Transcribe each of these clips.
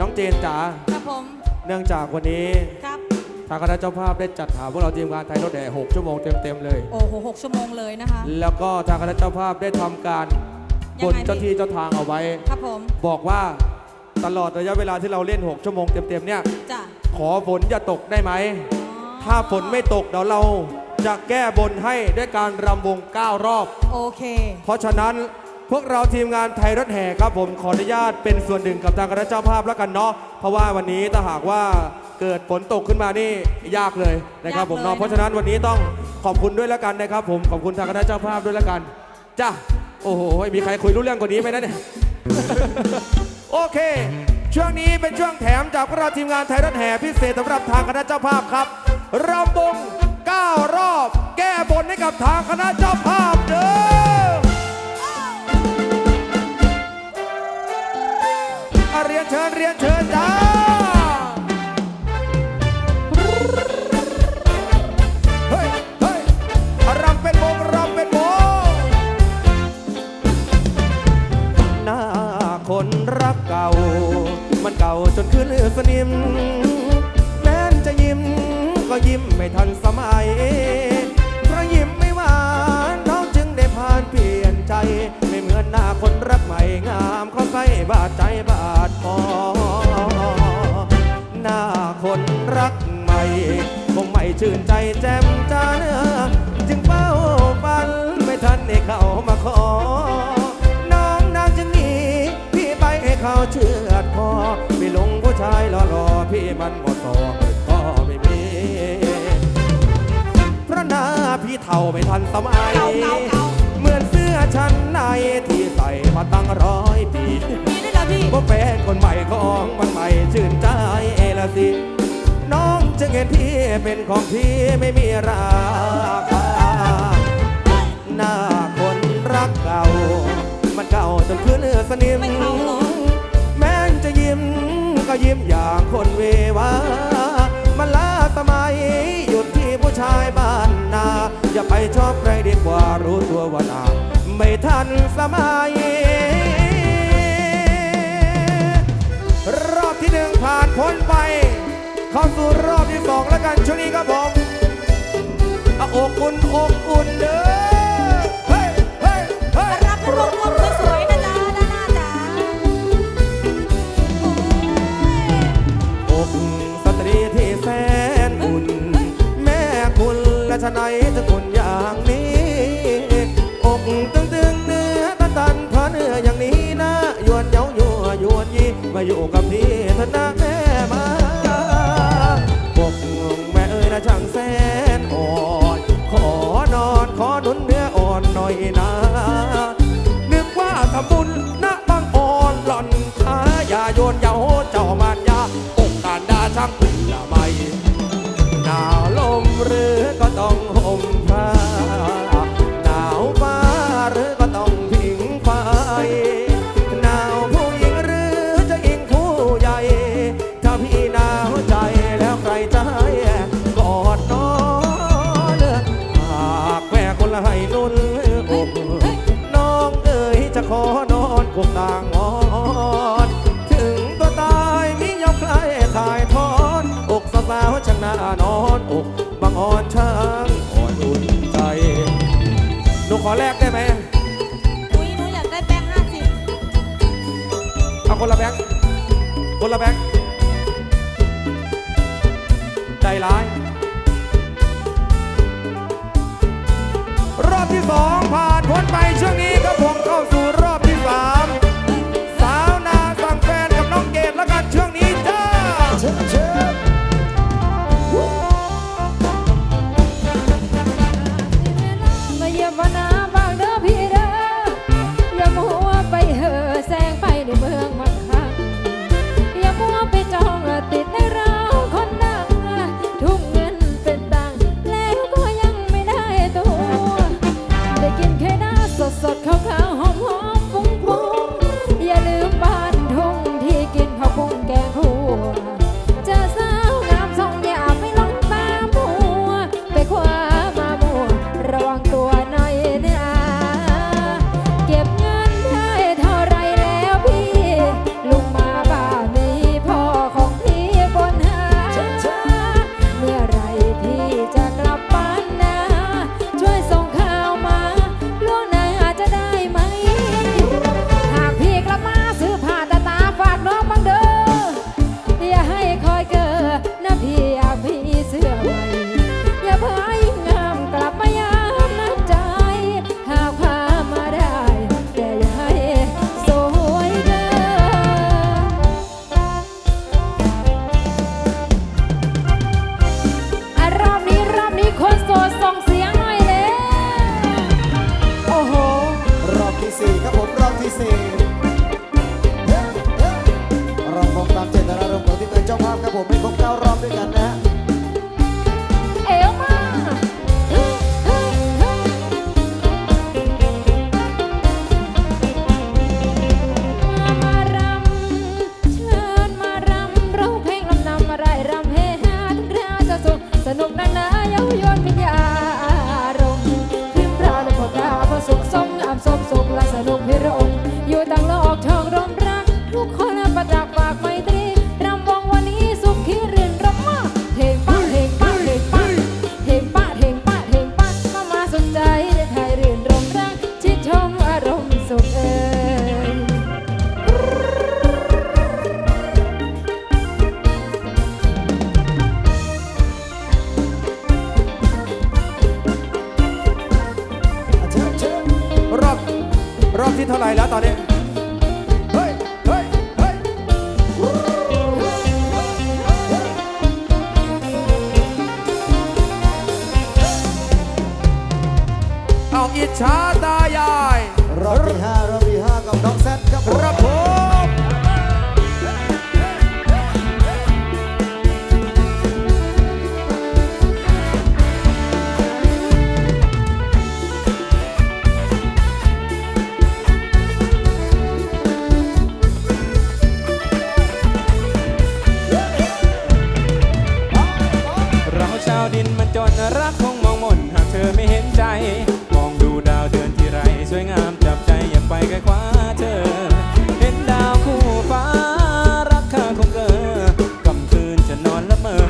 น้องเจนจ๋าครับผม เนื่องจากวันนี้ครับ ทางคณะเจ้าภาพได้จัดหาพวกเราทีมงานไทยรถแห่6ชั่วโมงเต็มๆเลย โอ้โหหกชั่วโมงเลยนะคะ แล้วก็ทางคณะเจ้าภาพได้ทำการยับงนไงเจ้าที่เจ้าทางเอาไว้ ครับผมบอกว่าตลอดระยะเวลาที่เราเล่น 6 ชั่วโมงเต็มๆเนี่ย จ้ะขอฝนอย่าตกได้ไหม อ๋อถ้าฝนไม่ตกเดี๋ยวเราจะแก้บนให้ด้วยการรำวง 9 รอบ โอเค เพราะฉะนั้น พวกเราทีมงานไทยรถแห่ครับผมขออนุญาตเป็นส่วนหนึ่งกับทางคณะเจ้าภาพแล้วกันเนาะเพราะว่าวันนี้ถ้าหากว่าเกิดฝนตกขึ้นมานี่ยากเลยนะครับผมเนาะยากเลยเพราะฉะนั้นวันนี้ต้องขอบคุณด้วยแล้วกันนะครับ ผมขอบคุณทางคณะเจ้าภาพด้วยแล้วกันจ้าโอ้โหมีใครคุยรู้เรื่องกว่านี้ไหมนะเนี่ยโอเค ช่วงนี้เป็นช่วงแถมจากพวกเราทีมงานไทยรถแห่พิเศษสำหรับทางคณะเจ้าภาพครับรำวง9รอบ แก้บนให้กับทางคณะเจ้าภาพเด้อ อะเรียนเชิญเรียนเชิญจ้าเฮ้ยเฮ้ยรำเป็นวงรำเป็นวงหน้าคนรักเก่า มันเก่าจนขึ้นสนิม แม้นจะยิ้มก็ยิ้มไม่ทันสมัยเพราะยิ้มไม่หวานน้องจึงได้ผ่านเปลี่ยนใจ นหน้าคนรักใหม่งามเขาใส่บาดใจบาดคอหน้าคนรักใหม่ คงไม่ชื่นใจแจ่มจ้าเนื้อจึงเฝ้าฝันไม่ทันให้เขามาขอ น้องนางจึงหนีพี่ไปให้เขาเชื่อดคอไม่หลงผู้ชายหล่อๆพี่มันหมดสอก็ไม่มีเพระหน้าพี่เท่าไม่ทันสมัย ชั้นในที่ใส่มาตั้งร้อยปีมีด้วยเหรอพี่ว่าแฟนคนใหม่ของมันใหม่ชื่นใจเอละสิ น้องจึงเห็นพี่เป็นของที่ไม่มีราคา หน้าคนรักเก่า มันเก่าจนคืนสนิม ไม่เก่าหรอ แม้นจะยิ้มก็ยิ้มอย่างคนเววา มันล้าสมัยหยุดที่ผู้ชายบ้านนา อย่าไปชอบใครดีกว่ารู้ตัวว่านา ไม่ทันสมัย รอบที่หนึ่งผ่านพ้นไป เข้าสู่รอบที่สองแล้วกันช่วงนี้ครับผมอะอกอุ่นอกอุ่นเด้อเฮ้ยเฮ้ยเฮ้ยรับเป็นวงกลมสวยๆนะจ๊ะด้านหน้าจ๋าโอ้ยอกสตรีที่แสนอุ่น แม่คุณและชะไหนจะคุณอย่ อยู่กับพี่เถอะนะแม่มาอกแม่เอ้ยนะช่างแสนอ่อนขอนอนขอหนุนเนื้ออ่อนหน่อยนะนึกว่าทำบุญนะบางอ่อนหล่อนขาอย่าโยนเยาเจ้ามารยาอกการดาช่างเป็นละไม่หนาวลมหรือก็ ช่างน่านอนอกบางอ่อนช่างอ่อนอุ่นใจ หนูขอแลกได้ไหม อุ้ยหนูอยากได้แบงค์ห้าสิบเอาคนละแบงค์คนละแบงค์ใจร้าย รอบที่สองผ่านพ้นไปช่วงนี้ครับผม dice. รอบที่ห้ารอบที่ห้ากับน้องแซดครับรอบ นอนละเมอ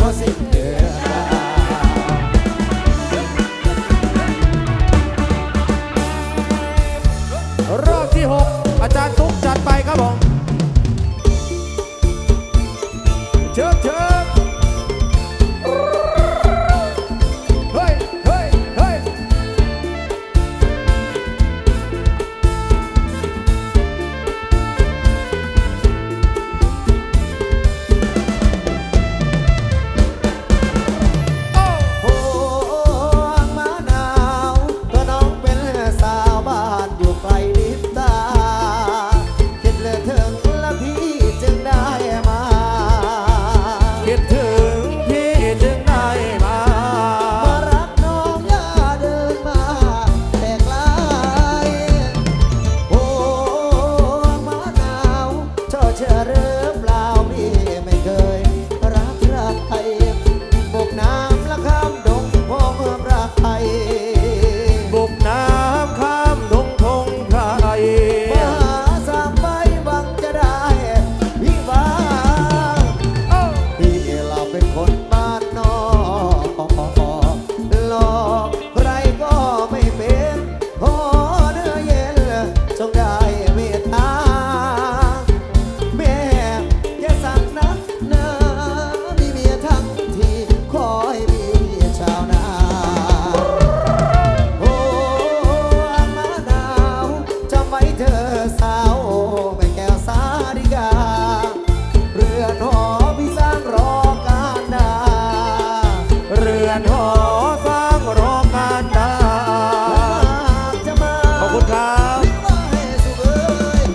was it?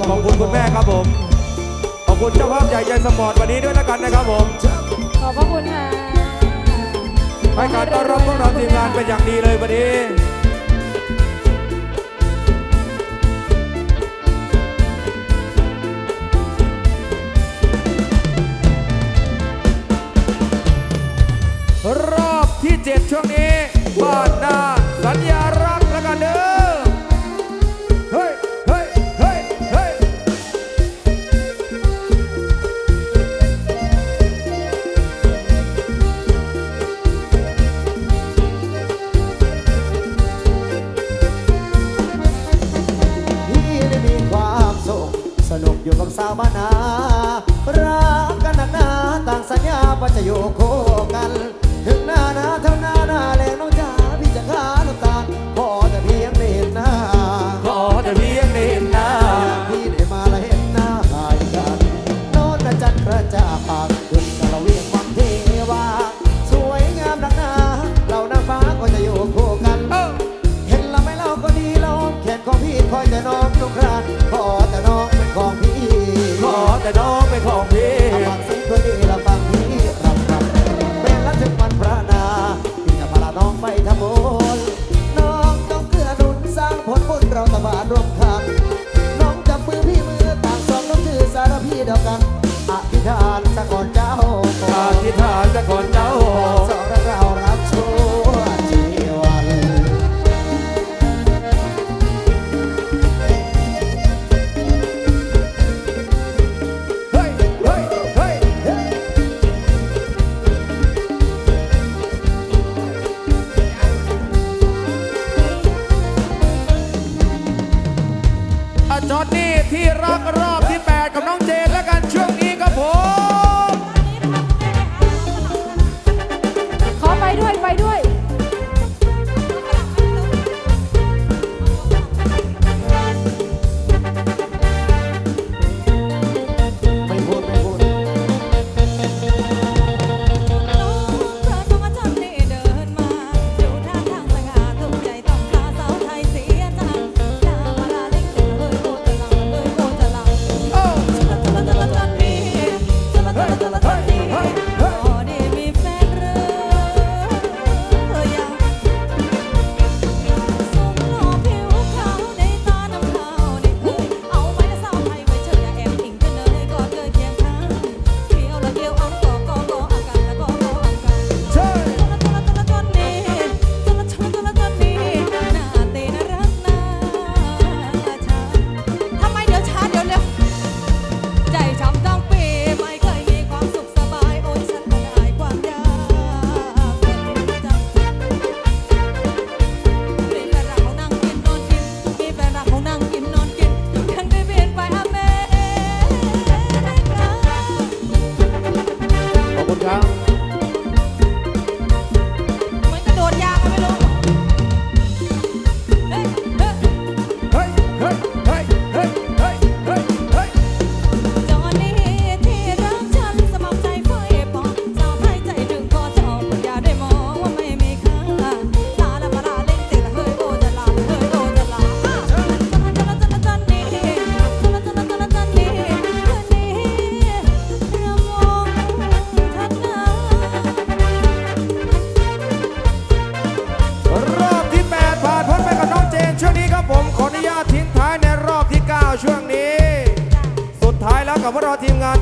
ขอบคุณคุณแม่ครับผม ขอบคุณเจ้าภาพใหญ่ใจสปอร์ตวันนี้ด้วยนะควกันนะครับผมขอบพระคุณค่ะให้การต้อนรับพวกเราทีมงานเป็นอย่างดีเลยวันนี้รอบที่เจ็ดช่วงนี้บ้านหน้า Samana.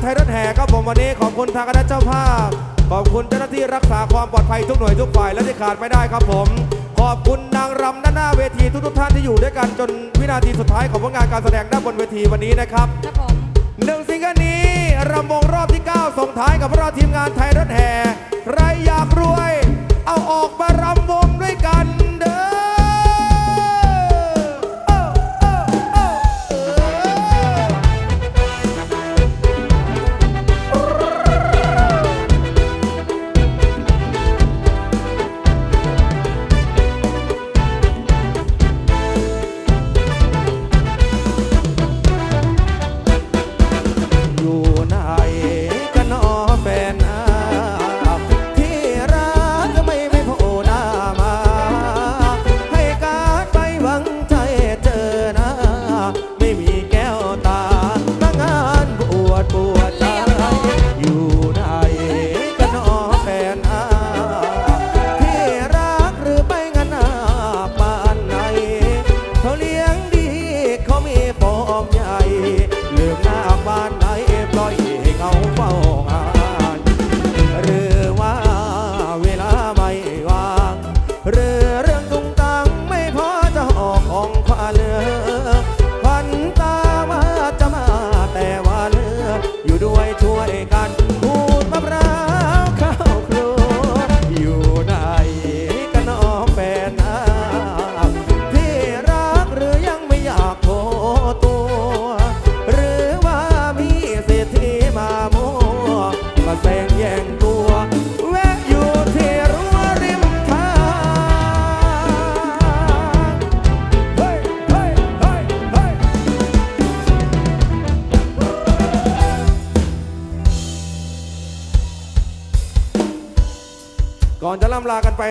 ไทยรัฐแห่ครับผมวันนี้ขอบคุณทางคณะเจ้าภาพ ขอบคุณเจ้าหน้าที่รักษาความปลอดภัยทุกหน่วยทุกฝ่ายและที่ขาดไม่ได้ครับผม ขอบคุณนางรำหน้าหน้าเวทีทุกทุกท่านที่อยู่ด้วยกันจนวินาทีสุดท้ายของผลงานการแสดงด้านบนเวทีวันนี้นะครับหนึ่งซิงเกิลนี้รำวงรอบที่ 9 ส่งท้ายกับพวกเราทีมงานไทยรัฐแห่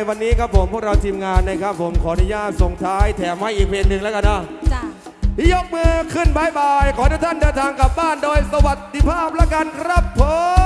วันนี้ครับผมพวกเราทีมงานนะครับผมขออนุญาตส่งท้ายแถมให้อีกเพลงหนึ่งแล้วกันนะจ้ะยกมือขึ้นบายบาย ขอทุกท่านเดินทางกลับบ้านโดยสวัสดิภาพแล้วกันครับผม